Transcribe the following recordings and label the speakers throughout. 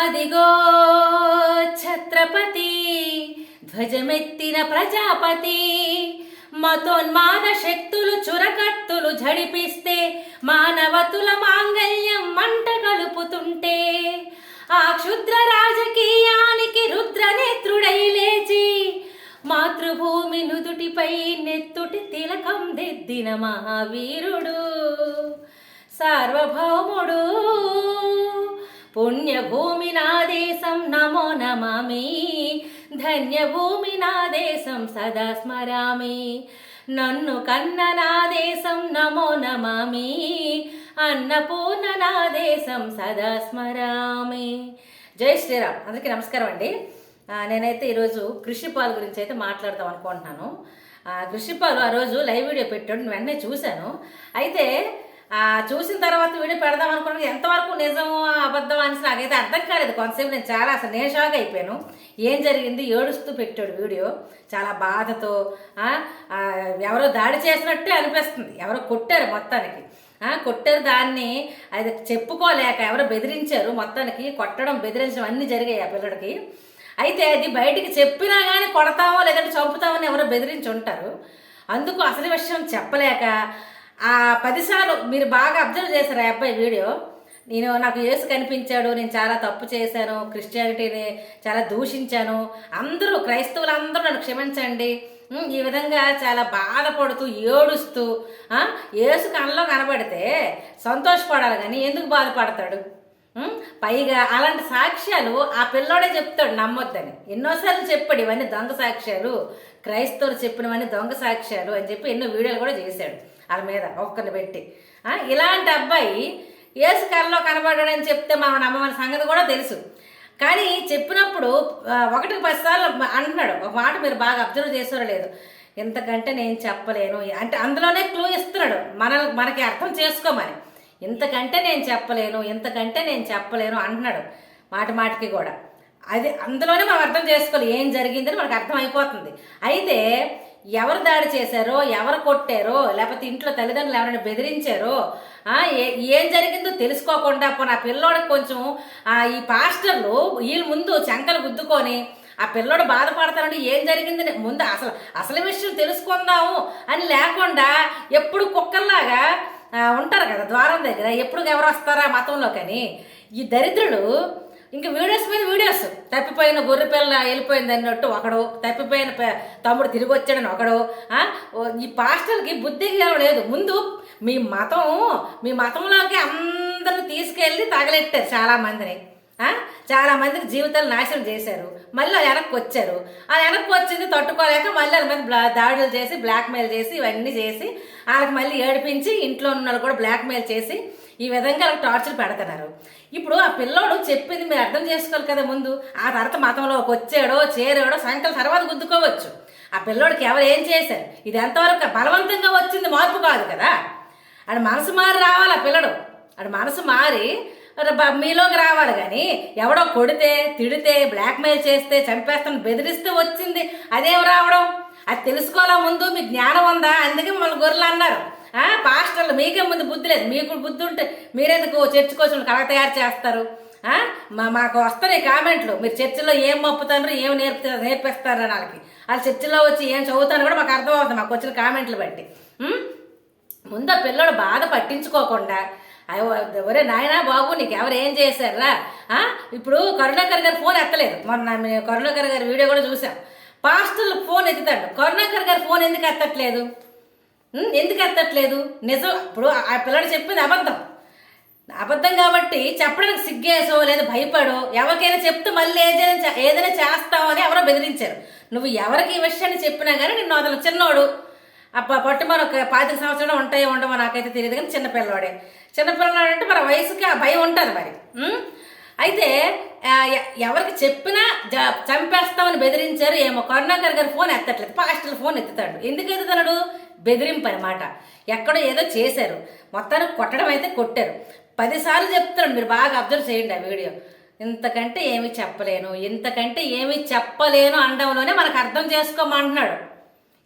Speaker 1: అదిగో ఛత్రపతి ధ్వజమెత్తిన ప్రజాపతి. మతోన్మాద శక్తులు చురకత్తులు ఝడిపిస్తే మానవతుల మాంగల్యం మంట కలుపుతుంటే ఆ క్షుద్ర రాజకీయానికి రుద్రనేత్రుడై లేచి మాతృభూమి నుదుటిపై నెత్తుటి తిలకం దిద్దిన మహావీరుడు సార్వభౌముడు. పుణ్యభూమి నా దేశం నమో నమామి. ధన్యభూమి నా దేశం సదా స్మరామి. నన్ను కన్న నా దేశం నమో నమామి. అన్నపూర్ణ నా దేశం సదా స్మరామి. జై శ్రీరామ్. అందరికీ నమస్కారం అండి. నేనైతే ఈరోజు కృషిపాల్ గురించి అయితే మాట్లాడదాం అనుకుంటున్నాను. ఆ, కృషిపాలు ఆ రోజు లైవ్ వీడియో పెట్టాడు వెంటనే చూశాను. అయితే చూసిన తర్వాత వీడియో పెడదాం అనుకున్నాను. ఎంతవరకు నిజం అబద్ధం అని నాకైతే అర్థం కాలేదు. కొంతసేపు నేను చాలా అసలు నేను షాక్ అయిపోయాను. ఏం జరిగింది? ఏడుస్తూ పెట్టాడు వీడియో. చాలా బాధతో ఎవరో దాడి చేసినట్టే అనిపిస్తుంది. ఎవరో కొట్టారు మొత్తానికి. కొట్టారు దాన్ని అది చెప్పుకోలేక ఎవరో బెదిరించారు మొత్తానికి. కొట్టడం బెదిరించడం అన్నీ జరిగాయి ఆ పిల్లడికి. అయితే అది బయటికి చెప్పినా కానీ కొడతామో లేదంటే చంపుతామో అని ఎవరో బెదిరించి ఉంటారు. అందుకు అసలు విషయం చెప్పలేక ఆ పదిసార్లు మీరు బాగా అబ్జర్వ్ చేశారు ఆ అబ్బాయి వీడియో. నేను నాకు యేసు కనిపించాడు నేను చాలా తప్పు చేశాను క్రిస్టియానిటీని చాలా దూషించాను. అందరూ క్రైస్తవులందరూ నన్ను క్షమించండి. ఈ విధంగా చాలా బాధపడుతూ ఏడుస్తూ ఏసు యేసు కళ్ళలో కనబడితే సంతోషపడాలి కానీ ఎందుకు బాధపడతాడు? పైగా అలాంటి సాక్ష్యాలు ఆ పిల్లోడే చెప్తాడు నమ్మొద్దని. ఎన్నోసార్లు చెప్పాడు ఇవన్నీ దొంగ సాక్ష్యాలు క్రైస్తవులు చెప్పినవన్నీ దొంగ సాక్ష్యాలు అని చెప్పి ఎన్నో వీడియోలు కూడా చేశాడు. వాళ్ళ మీద ఒక్కరిని పెట్టి. ఇలాంటి అబ్బాయి ఏసు కళ్ళలో కనబడాడని చెప్తే మనం నమ్మమని సంగతి కూడా తెలుసు. కానీ చెప్పినప్పుడు ఆ, ఒకటికి పదిసార్లు అంటున్నాడు. ఒక మాట మీరు బాగా అబ్జర్వ్ చేసారో లేదు. ఇంతకంటే నేను చెప్పలేను. అంటే అందులోనే క్లూ ఇస్తున్నాడు. మన మనకి అర్థం చేసుకోమని ఇంతకంటే నేను చెప్పలేను ఇంతకంటే నేను చెప్పలేను అంటున్నాడు. మాటి మాటికి కూడా. అది అందులోనే మనం అర్థం చేసుకోవాలి. ఏం జరిగిందని మనకు అర్థం అయిపోతుంది అయితే ఎవరు దాడి చేశారో ఎవరు కొట్టారో లేకపోతే ఇంట్లో తల్లిదండ్రులు ఎవరైనా బెదిరించారో ఏ- ఏం జరిగిందో తెలుసుకోకుండా పోనీ పిల్లోడికి కొంచెం ఈ పాస్టర్లు వీళ్ళ ముందు చంకలు గుద్దుకొని ఆ పిల్లోడు బాధపడతానంటే ఏం జరిగిందని ముందు అసలు అసలు విషయం తెలుసుకుందాము అని లేకుండా ఎప్పుడు కుక్కల్లాగా ఉంటారు కదా ద్వారం దగ్గర ఎప్పుడు ఎవరు వస్తారా మతంలో కానీ ఈ దరిద్రుడు ఇంకా వీడియోస్ మీద వీడియోస్. తప్పిపోయిన గొర్రె పిల్ల వెళ్ళిపోయింది అన్నట్టు ఒకడు తప్పిపోయిన తమ్ముడు తిరిగి వచ్చాడని ఒకడు ఈ పాస్టర్కి బుద్ధి లేదు. ముందు మీ మతం మీ మతంలోకి అందరిని తీసుకెళ్ళి తగలెట్టారు చాలా మందిని చాలా మందికి జీవితాలు నాశనం చేశారు. మళ్ళీ వాళ్ళు వెనక్కి వచ్చారు. ఆ వెనక్కి వచ్చింది తట్టుకోలేక మళ్ళీ వాళ్ళ మీద దాడులు చేసి బ్లాక్మెయిల్ చేసి ఇవన్నీ చేసి వాళ్ళకి మళ్ళీ ఏడిపించి ఇంట్లో ఉన్న వాళ్ళు కూడా బ్లాక్మెయిల్ చేసి ఈ విధంగా వాళ్ళకి టార్చర్ పెడుతున్నారు. ఇప్పుడు ఆ పిల్లోడు చెప్పింది మీరు అర్థం చేసుకోవాలి కదా ముందు. ఆ తర్వాత మతంలోకి వచ్చాడో చేరాడో సంకల తర్వాత గుద్దుకోవచ్చు. ఆ పిల్లోడికి ఎవరు ఏం చేశారు? ఇది ఎంతవరకు బలవంతంగా వచ్చింది మార్పు కాదు కదా. ఆడ మనసు మారి రావాలి ఆ పిల్లడు. ఆడ మనసు మారి మీలోకి రావాలి కానీ ఎవడో కొడితే తిడితే బ్లాక్మెయిల్ చేస్తే చంపేస్తాను బెదిరిస్తే వచ్చింది. అదేం రావడం? అది తెలుసుకోవాలా ముందు? మీకు జ్ఞానం ఉందా? అందుకే మిమ్మల్ని గొర్రెలు అన్నారు. పాస్టర్లు మీకే ముందు బుద్ధి లేదు. మీకు బుద్ధి ఉంటే మీరెందుకు చర్చ్ కోసం కళ తయారు చేస్తారు? మా మాకు వస్తున్నాయి కామెంట్లు. మీరు చర్చిలో ఏం మప్పుతారు ఏం నేర్పుతారు నేర్పిస్తారు వాళ్ళకి. వాళ్ళు చర్చిలో వచ్చి ఏం చదువుతాను కూడా మాకు అర్థమవుతుంది మాకు వచ్చిన కామెంట్లు బట్టి. ముందు పిల్లడు బాధ పట్టించుకోకుండా అయ్యో ఒరే నాయనా బాబు నీకు ఎవరు ఏం చేశారా ఇప్పుడు కరుణాకర్ గారు ఫోన్ ఎత్తలేదు. మొన్న కరుణాకర్ గారి వీడియో కూడా చూసాం పాస్టర్లు ఫోన్ ఎత్తుతాడు కరుణాకర్ గారు ఫోన్ ఎందుకు ఎత్తట్లేదు? ఎందుకు ఎత్తట్లేదు? నిజం ఇప్పుడు ఆ పిల్లడు చెప్పింది అబద్ధం. అబద్ధం కాబట్టి చెప్పడానికి సిగ్గేసో లేదా భయపడో ఎవరికైనా చెప్తే మళ్ళీ ఏదైనా ఏదైనా చేస్తావు అని ఎవరో బెదిరించారు. నువ్వు ఎవరికి ఈ విషయాన్ని చెప్పినా కానీ నిన్ను అతను చిన్నోడు. అప్ప పట్టు మన ఒక పాతిక సంవత్సరాలు ఉంటాయో ఉండవో నాకైతే తెలియదు కానీ చిన్నపిల్లవాడే చిన్నపిల్లవాడు అంటే మన వయసుకి ఆ భయం ఉంటుంది మరి. అయితే ఎవరికి చెప్పినా జ- చంపేస్తామని బెదిరించారు ఏమో. కరుణాకర్ గారి ఫోన్ ఎత్తట్లేదు. పాస్టర్ ఫోన్ ఎత్తుతాడు. ఎందుకు ఎత్తుతాడు? బెదిరింపు అనమాట ఎక్కడో ఏదో చేశారు. మొత్తానికి కొట్టడం అయితే కొట్టారు. పదిసార్లు చెప్తున్నాను మీరు బాగా అబ్జర్వ్ చేయండి ఆ వీడియో. ఇంతకంటే ఏమి చెప్పలేను. ఇంతకంటే ఏమి చెప్పలేను అనడంలోనే మనకు అర్థం చేసుకోమంటున్నాడు.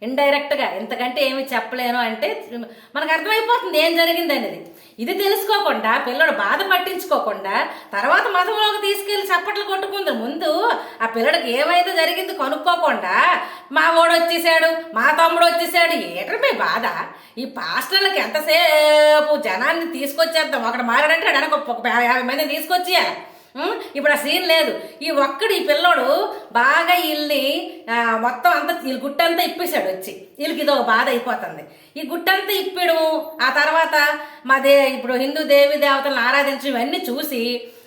Speaker 1: ఇండైరెక్ట్గా ఇంతకంటే ఏమి చెప్పలేను అంటే మనకు అర్థమైపోతుంది ఏం జరిగింది అనేది. ఇది తెలుసుకోకుండా పిల్లడు బాధ పట్టించుకోకుండా తర్వాత మతంలోకి తీసుకెళ్ళి చప్పట్లు కొట్టుకుంది. ముందు ఆ పిల్లడికి ఏమైతే జరిగింది కనుక్కోకుండా మా వాడు వచ్చేసాడు మా తమ్ముడు వచ్చేసాడు ఏటర్ బాధ? ఈ పాస్టర్లకు ఎంతసేపు జనాన్ని తీసుకొచ్చేద్దాం? ఒకడు మారాడంటే వెనక ఒక యాభై మందిని తీసుకొచ్చేయాలి. ఇప్పుడు ఆ సీన్ లేదు. ఈ ఒక్కడు ఈ పిల్లోడు బాగా వీళ్ళని మొత్తం అంతా వీళ్ళ గుట్టంతా ఇప్పేశాడు వచ్చి. వీళ్ళకి ఇది ఒక బాధ అయిపోతుంది. ఈ గుట్టంతా ఇప్పడం ఆ తర్వాత మా దే ఇప్పుడు హిందూ దేవి దేవతలను ఆరాధించడం ఇవన్నీ చూసి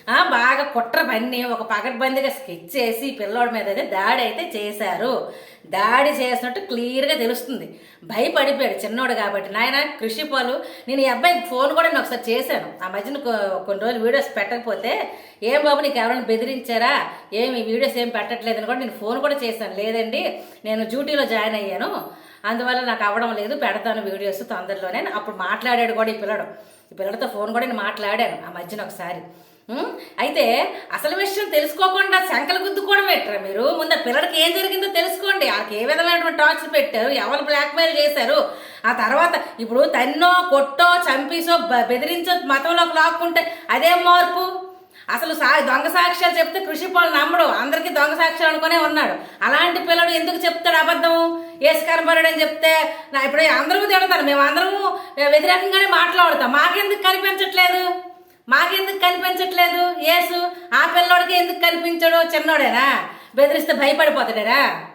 Speaker 1: బాగా కుట్ర పన్ని ఒక పగడ్బందీగా స్కెచ్ చేసి పిల్లోడి మీద అయితే దాడి అయితే చేశారు. దాడి చేసినట్టు క్లియర్గా తెలుస్తుంది. భయపడిపోయాడు చిన్నోడు కాబట్టి. నాయన కృషి పాలు నేను ఈ అబ్బాయికి ఫోన్ కూడా నేను ఒకసారి చేశాను. ఆ మధ్యన కొన్ని రోజులు వీడియోస్ పెట్టకపోతే ఏం బాబు నీకు ఎవరైనా బెదిరించారా? ఏమి వీడియోస్ ఏం పెట్టట్లేదని కూడా నేను ఫోన్ కూడా చేశాను. లేదండి నేను డ్యూటీలో జాయిన్ అయ్యాను. అందువల్ల నాకు అవ్వడం లేదు పెడతాను వీడియోస్ తొందరలోనే. అప్పుడు మాట్లాడాడు కూడా ఈ పిల్లడు. ఈ పిల్లడితో ఫోన్ కూడా నేను మాట్లాడాను ఆ మధ్యన ఒకసారి. అయితే అసలు విషయం తెలుసుకోకుండా శంకలు గుద్దుకోవడం పెట్టరా మీరు? ముందు పిల్లడికి ఏం జరిగిందో తెలుసుకోండి. వాళ్ళకి ఏ విధమైనటువంటి టార్చర్ పెట్టారు? ఎవరు బ్లాక్మెయిల్ చేశారు? ఆ తర్వాత ఇప్పుడు తన్నో కొట్టో చంపేసో బ- బెదిరించో మతంలోకి లాక్కుంటే అదే మార్పు? అసలు సా దొంగ సాక్ష్యాలు చెప్తే కృషి పాలు నమ్మడు. అందరికీ దొంగ సాక్ష్యాలు అనుకునే ఉన్నాడు. అలాంటి పిల్లడు ఎందుకు చెప్తాడు అబద్ధము? ఏసుకనబడని అని చెప్తే నా ఇప్పుడు అందరూ తిడతారు. మేము అందరము వ్యతిరేకంగానే మాట్లాడతాం. మాకెందుకు కనిపించట్లేదు? మాకెందుకు కనిపించట్లేదు? ఏసు ఆ పిల్లోడికి ఎందుకు కనిపించడు? చిన్నోడేనా? బెదిరిస్తే భయపడిపోతాడేనా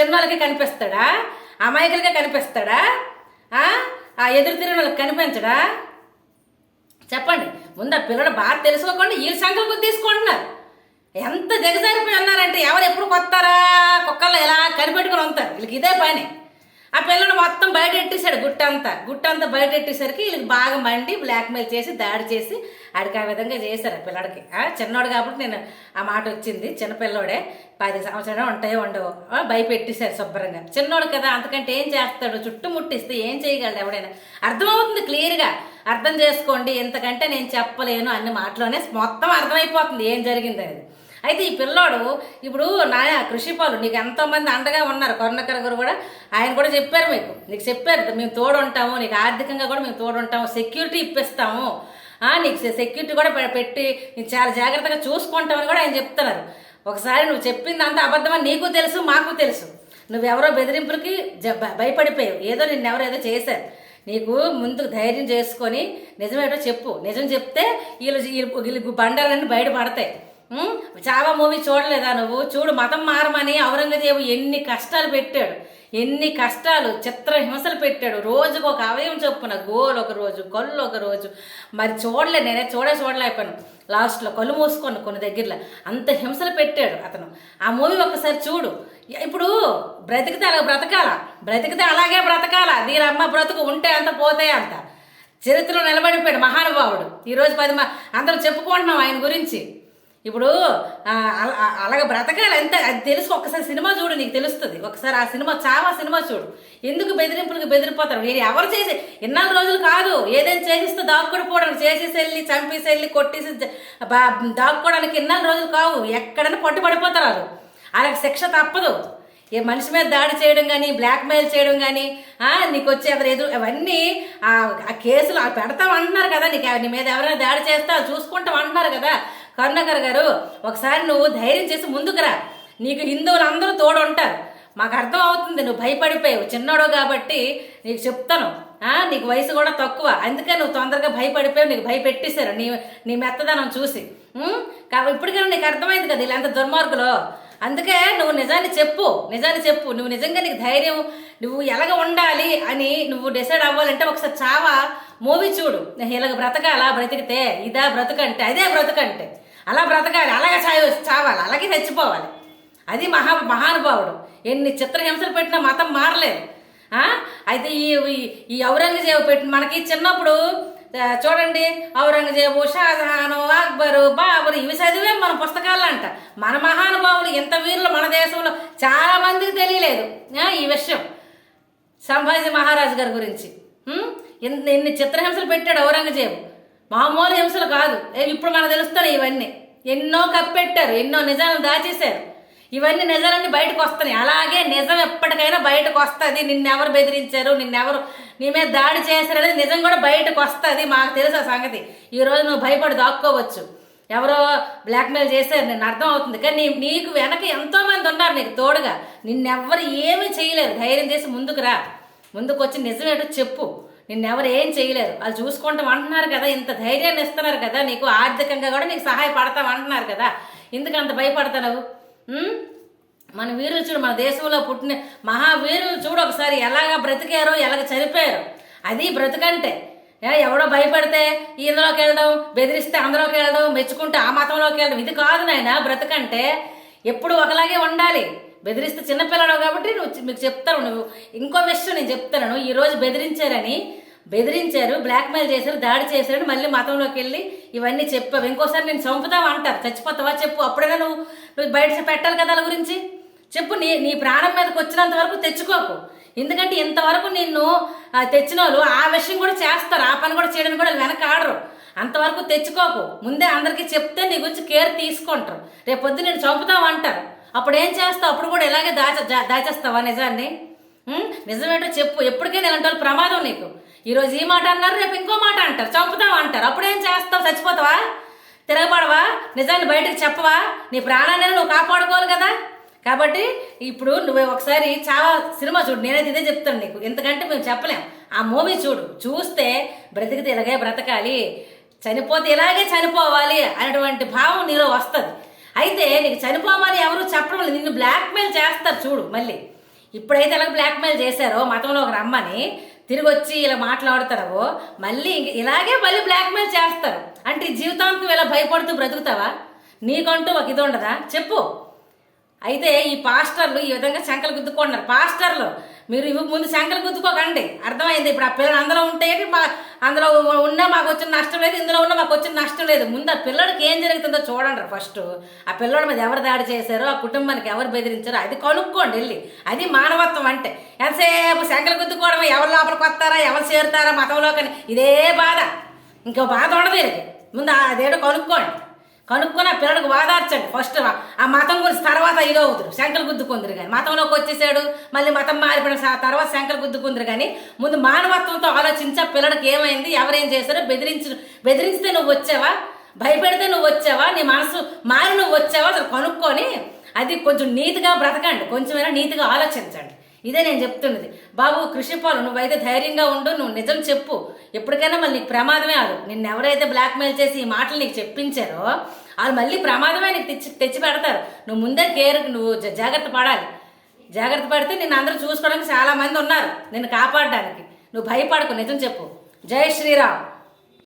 Speaker 1: చిన్నోళ్ళకి కనిపిస్తాడా? అమాయకులకి కనిపిస్తాడా? ఆ? ఎదురు తిరిగిన వాళ్ళకి కనిపించడా? చెప్పండి. ముందు ఆ పిల్లడు బాగా తెలుసుకోకుండా ఈ సంకల్పం తీసుకుంటున్నారు. ఎంత దిగజారిపోయి ఉన్నారంటే ఎవరు ఎప్పుడు కొత్తారా? కుక్కల్లో ఎలా కనిపెట్టుకుని ఉంటారు? వీళ్ళకి ఇదే పని. ఆ పిల్లడు మొత్తం బయట గుట్టంతా గుట్టంతా బయటెట్టేసరికి వీళ్ళకి బాగా మండి బ్లాక్మెయిల్ చేసి దాడి చేసి ఆడికి ఆ విధంగా చేశారు ఆ పిల్లడికి. ఆ, చిన్నోడు కాబట్టి నేను ఆ మాట వచ్చింది. చిన్నపిల్లోడే పది సంవత్సరాలు ఉంటాయో ఉండవు భయపెట్టేశారు శుభ్రంగా. చిన్నోడు కదా అంతకంటే ఏం చేస్తాడు? చుట్టుముట్టిస్తే ఏం చేయగలడు ఎవడైనా? అర్థమవుతుంది క్లియర్గా. అర్థం చేసుకోండి ఎంతకంటే నేను చెప్పలేను అన్ని మాటలోనే మొత్తం అర్థమైపోతుంది ఏం జరిగింది అనేది అయితే ఈ పిల్లోడు ఇప్పుడు నా కృషిపాలు నీకు ఎంతోమంది అండగా ఉన్నారు. కరుణాకర్ గారు కూడా ఆయన కూడా చెప్పారు మీకు. నీకు చెప్పారు మేము తోడు ఉంటాము నీకు ఆర్థికంగా కూడా మేము తోడు ఉంటాము సెక్యూరిటీ ఇప్పిస్తాము నీకు సెక్యూరిటీ కూడా పెట్టి నీకు చాలా జాగ్రత్తగా చూసుకుంటామని కూడా ఆయన చెప్తున్నారు. ఒకసారి నువ్వు చెప్పింది అంత అబద్ధమని నీకు తెలుసు మాకు తెలుసు. నువ్వెవరో బెదిరింపులకి భయపడిపోయావు. ఏదో నిన్నెవరో ఏదో చేశారు. నీకు ముందు ధైర్యం చేసుకొని నిజమేటో చెప్పు. నిజం చెప్తే వీళ్ళు వీళ్ళు బండాలన్నీ బయటపడతాయి చావా మూవీ చూడలేదా నువ్వు? చూడు మతం మారమని ఔరంగజేబు ఎన్ని కష్టాలు పెట్టాడు. ఎన్ని కష్టాలు చిత్ర హింసలు పెట్టాడు. రోజుకు ఒక అవయం చొప్పున గోలు ఒక రోజు కళ్ళు ఒక రోజు. మరి చూడలే నేనే చూడే చూడలేకపోయాను. లాస్ట్లో కళ్ళు మూసుకొని కొన్ని దగ్గరలో అంత హింసలు పెట్టాడు అతను. ఆ మూవీ ఒకసారి చూడు. ఇప్పుడు బ్రతికితే అలా బ్రతకాల. బ్రతికితే అలాగే బ్రతకాల. దీని అమ్మ బ్రతుకు ఉంటే అంత పోతే అంత. చరిత్రలో నిలబడిపోయాడు మహానుభావుడు. ఈరోజు పది అందరం చెప్పుకుంటున్నాం ఆయన గురించి. ఇప్పుడు అలాగ బ్రతకాలి అంతే. అది తెలుసు ఒక్కసారి సినిమా చూడు నీకు తెలుస్తుంది. ఒకసారి ఆ సినిమా చావా సినిమా చూడు. ఎందుకు బెదిరింపులకు బెదిరిపోతారు? నేను ఎవరు చేసి ఇన్నాళ్ళు రోజులు కాదు. ఏదైనా చేసిస్తే దాక్కుడిపోవడానికి చేసేసి వెళ్ళి చంపేసి వెళ్ళి కొట్టేసి బా- దాక్కోవడానికి ఇన్నాళ్ళు రోజులు కావు. ఎక్కడైనా పట్టుబడిపోతారు వాళ్ళు. వాళ్ళకి శిక్ష తప్పదు. ఏ మనిషి మీద దాడి చేయడం కానీ బ్లాక్మెయిల్ చేయడం కానీ నీకు వచ్చే ఎవరు ఎదురు అవన్నీ ఆ కేసులు ఆ పెడతాం అంటున్నారు కదా. నీకు నీ మీద ఎవరైనా దాడి చేస్తే చూసుకుంటాం అంటున్నారు కదా. కరుణాకర్ గారు ఒకసారి నువ్వు ధైర్యం చేసి ముందుకురా. నీకు హిందువులు అందరూ తోడు ఉంటారు మాకు అర్థం అవుతుంది నువ్వు భయపడిపోయావు. చిన్నోడు కాబట్టి నీకు చెప్తాను. నీకు వయసు కూడా తక్కువ. అందుకే నువ్వు తొందరగా భయపడిపోయావు నీకు భయపెట్టేశారు నీ నీ మెత్తదనం చూసి. కాబట్టి ఇప్పటికైనా నీకు అర్థమైంది కదా వీళ్ళంత దుర్మార్గులో. అందుకే నువ్వు నిజాన్ని చెప్పు నిజాన్ని చెప్పు. నువ్వు నిజంగా నీకు ధైర్యం నువ్వు ఎలాగ ఉండాలి అని నువ్వు డిసైడ్ అవ్వాలంటే ఒకసారి చావా? మూవీ చూడు. ఇలాగ బ్రతకాలా బ్రతికితే? ఇదా బ్రతుకంటే అదే బ్రతుకంటే. అలా బ్రతకాలి అలాగే చావ చావాలి అలాగే చచ్చిపోవాలి. అది మహా మహానుభావుడు. ఎన్ని చిత్రహింసలు పెట్టినా మతం మారలేదు. అయితే ఈ ఈ- ఔరంగజేబు పెట్టిన మనకి చిన్నప్పుడు చూడండి ఔరంగజేబు షాజహాను అక్బరు బాబరు ఇవి చదివే మన పుస్తకాలు అంట మన మహానుభావులు ఎంత వీరులు మన దేశంలో చాలా మందికి తెలియలేదు ఈ విషయం. సంభాజీ మహారాజు గారి గురించి. ఎన్ని చిత్రహింసలు పెట్టాడు ఔరంగజేబు. మామూలు హింసలు కాదు. ఇప్పుడు మనకు తెలుస్తున్నాయి ఇవన్నీ. ఎన్నో కప్పెట్టారు ఎన్నో నిజాలను దాచేశారు. ఇవన్నీ నిజాలన్నీ బయటకు వస్తున్నాయి. అలాగే నిజం ఎప్పటికైనా బయటకు వస్తుంది. నిన్నెవరు బెదిరించారు నిన్నెవరు నీ మీద దాడి చేశారు అనేది నిజం కూడా బయటకు వస్తుంది. మాకు తెలుసు ఆ సంగతి. ఈ రోజు నువ్వు భయపడి దాక్కోవచ్చు. ఎవరో బ్లాక్మెయిల్ చేశారు నేను అర్థం అవుతుంది. కానీ నీ నీకు వెనక ఎంతో మంది ఉన్నారు నీకు తోడుగా. నిన్నెవ్వరు ఏమీ చేయలేరు. ధైర్యం చేసి ముందుకు రా. ముందుకు వచ్చి నిజమేటో చెప్పు. నిన్నెవరు ఏం చేయలేరు. వాళ్ళు చూసుకుంటాం అంటున్నారు కదా ఇంత ధైర్యాన్ని ఇస్తున్నారు కదా నీకు ఆర్థికంగా కూడా నీకు సహాయపడతాం అంటున్నారు కదా. ఎందుకు అంత భయపడతావు మన వీరులు చూడు మన దేశంలో పుట్టిన మహావీరులు చూడు ఒకసారి ఎలాగ బ్రతికారో ఎలాగ చనిపోయారు. అది బ్రతుకంటే. ఏ, ఎవడో భయపడితే ఇందులోకి వెళ్ళడం బెదిరిస్తే అందులోకి వెళ్ళడం మెచ్చుకుంటే ఆ మతంలోకి వెళ్ళడం ఇది కాదు నాయన బ్రతకంటే ఎప్పుడు ఒకలాగే ఉండాలి. బెదిరిస్తే చిన్నపిల్లడు కాబట్టి నువ్వు మీకు చెప్తాను నువ్వు. ఇంకో విషయం నేను చెప్తాను ఈ రోజు బెదిరించారని బెదిరించారు బ్లాక్మెయిల్ చేశారు దాడి చేశారు మళ్ళీ మతంలోకి వెళ్ళి ఇవన్నీ చెప్పావు. ఇంకోసారి నేను చంపుతావా అంటారు. చచ్చిపోతావా చెప్పు. అప్పుడైనా నువ్వు నువ్వు బయట పెట్టాలి కదా వాళ్ళ గురించి? చెప్పు నీ నీ ప్రాణం మీదకి వచ్చినంత వరకు తెచ్చుకోకు. ఎందుకంటే ఇంతవరకు నిన్ను తెచ్చిన వాళ్ళు ఆ విషయం కూడా చేస్తారు. ఆ పని కూడా చేయడానికి కూడా వెనక ఆడరు అంతవరకు తెచ్చుకోకు. ముందే అందరికీ చెప్తే నీ గురించి కేర్ తీసుకుంటారు. రేపొద్దు నేను చంపుతావు అంటారు. అప్పుడు ఏం చేస్తావు? అప్పుడు కూడా ఇలాగే దాచ దాచేస్తావా నిజాన్ని? నిజమేటో నిజమేంటో చెప్పు. ఎప్పటికైనా ఇలాంటి వాళ్ళు ప్రమాదం నీకు. ఈరోజు ఈ మాట అన్నారు రేపు ఇంకో మాట అంటారు. చంపుతావు అంటారు. అప్పుడు ఏం చేస్తావు? చచ్చిపోతావా? తిరగబడవా? నిజాన్ని బయటకు చెప్పవా? నీ ప్రాణాన్ని నువ్వు కాపాడుకోవాలి కదా? కాబట్టి ఇప్పుడు నువ్వు ఒకసారి చాలా సినిమా చూడు. నేనైతే ఇదే చెప్తాను నీకు. ఎందుకంటే మేము చెప్పలేం. ఆ మూవీ చూడు. చూస్తే బ్రతికితే ఇలాగే బ్రతకాలి. చనిపోతే ఇలాగే చనిపోవాలి అనేటువంటి భావం నీలో వస్తుంది. అయితే నీకు చనిపోమని ఎవరు చెప్పడం లేదు. నిన్ను బ్లాక్మెయిల్ చేస్తారు చూడు మళ్ళీ. ఇప్పుడైతే ఎలా బ్లాక్మెయిల్ చేశారో ఒక రమ్మని తిరిగి వచ్చి ఇలా మాట్లాడతారు మళ్ళీ ఇంక ఇలాగే మళ్ళీ బ్లాక్మెయిల్ చేస్తారు. అంటే ఈ జీవితాంతం ఇలా భయపడుతూ బ్రతుకుతావా? నీకంటూ ఒక ఇది ఉండదా? చెప్పు. అయితే ఈ పాస్టర్లు ఈ విధంగా శంకలు గుద్దుకుంటున్నారు. పాస్టర్లు మీరు ఇవి ముందు శంకలు గుద్దుకోకండి అర్థమైంది? ఇప్పుడు ఆ పిల్లలు అందులో ఉంటే మా అందులో ఉన్నా మాకు వచ్చిన నష్టం లేదు ఇందులో ఉన్నా మాకు వచ్చిన నష్టం లేదు. ముందు ఆ పిల్లడికి ఏం జరుగుతుందో చూడండి ఫస్ట్ ఆ పిల్లడి మీద ఎవరు దాడి చేశారో ఆ కుటుంబానికి ఎవరు బెదిరించారో అది కనుక్కోండి వెళ్ళి. అది మానవత్వం అంటే. ఎంతసేపు శంకలు గుద్దుకోవడం ఎవరు లోపలికి వస్తారా? ఎవరు చేరుతారా? మతంలోకని ఇదే బాధ. ఇంకో బాధ ఉండదు ముందు అదేడో కనుక్కోండి. కనుక్కొని ఆ పిల్లడికి వాదార్చండి ఫస్ట్ ఆ మతం గురించి తర్వాత ఇదో అవుతురు శంకలు గుద్దుకుందరు కానీ. మతంలోకి వచ్చేసాడు మళ్ళీ మతం మారిపోయిన తర్వాత శంకలు గుద్దుకుందరు కానీ. ముందు మానవత్వంతో ఆలోచించి ఆ పిల్లడికి ఏమైంది ఎవరేం చేశారో బెదిరించి బెదిరిస్తే నువ్వు వచ్చావా? భయపెడితే నువ్వు వచ్చావా? నీ మనసు మారి నువ్వు వచ్చావా? అసలు కనుక్కొని అది కొంచెం నీతిగా బ్రతకండి. కొంచెమైనా నీతిగా ఆలోచించండి. ఇదే నేను చెప్తున్నది. బాబు కృషిపాలు నువ్వైతే ధైర్యంగా ఉండు నువ్వు నిజం చెప్పు. ఎప్పటికైనా మళ్ళీ నీకు ప్రమాదమే అది నిన్ను ఎవరైతే బ్లాక్మెయిల్ చేసి ఈ మాటలు నీకు చెప్పించారో వాళ్ళు మళ్ళీ ప్రమాదమే నీకు తెచ్చి తెచ్చి పెడతారు. నువ్వు ముందే కేర్ నువ్వు జాగ్రత్త పడాలి. జాగ్రత్త పడితే నిన్ను అందరూ చూసుకోవడానికి చాలామంది ఉన్నారు. నిన్ను కాపాడడానికి. నువ్వు భయపడకు నిజం చెప్పు. జై శ్రీరామ్.